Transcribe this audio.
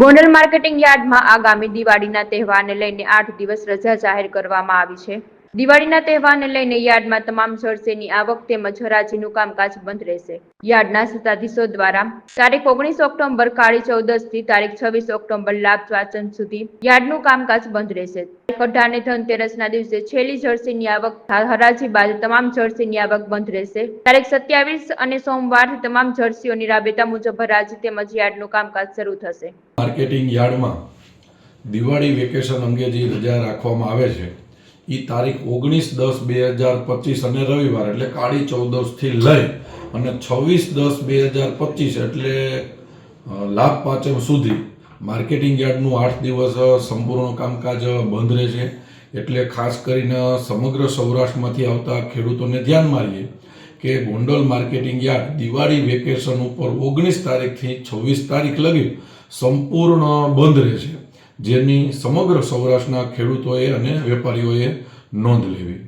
Gondal marketing યાર્ડમાં આગામી દિવાળીના તહેવારને લઈને આઠ દિવસ રજા જાહેર કરવામાં આવી છે. દિવાળીના તહેવારને લઈને યાર્ડમાં તમામ જળસેની આવક તેમજ હરાજીનું કામકાજ બંધ રહેશે. યાર્ડના સત્તાધીશો દ્વારા તારીખ ઓગણીસ ઓક્ટોબર કાળી ચૌદસથી તારીખ છવ્વીસ ઓક્ટોબર લાભ સુધી યાર્ડનું કામકાજ બંધ રહેશે. તારીખ અઢાર ને ધનતેરસના દિવસે છેલ્લી જળસીની આવક હરાજી બાદ તમામ જળસીની આવક બંધ રહેશે. તારીખ સત્યાવીસ અને સોમવારથી તમામ જર્સીઓની રાબેતા મુજબ હરાજી તેમજ યાર્ડનું કામકાજ શરૂ થશે. માર્કેટિંગ યાર્ડમાં દિવાળી વેકેશન અંગે જે રજા રાખવામાં આવે છે એ તારીખ ઓગણીસ દસ બે હજાર પચીસ અને રવિવાર, એટલે કાળી ચૌદસથી લઈ અને છવ્વીસ દસ બે હજાર પચીસ એટલે લાભ પાંચમ સુધી માર્કેટિંગ યાર્ડનું આઠ દિવસ સંપૂર્ણ કામકાજ બંધ રહેશે. એટલે ખાસ કરીને સમગ્ર સૌરાષ્ટ્રમાંથી આવતા ખેડૂતોને ધ્યાનમાં લઈએ કે Gondal marketing yard Diwali vacation ઉપર ઓગણીસ તારીખથી છવ્વીસ તારીખ લગી સંપૂર્ણ બંધ રહેશે. જેની સમગ્ર સૌરાષ્ટ્રના ખેડૂતોએ અને વેપારીઓએ નોંધ લેવી.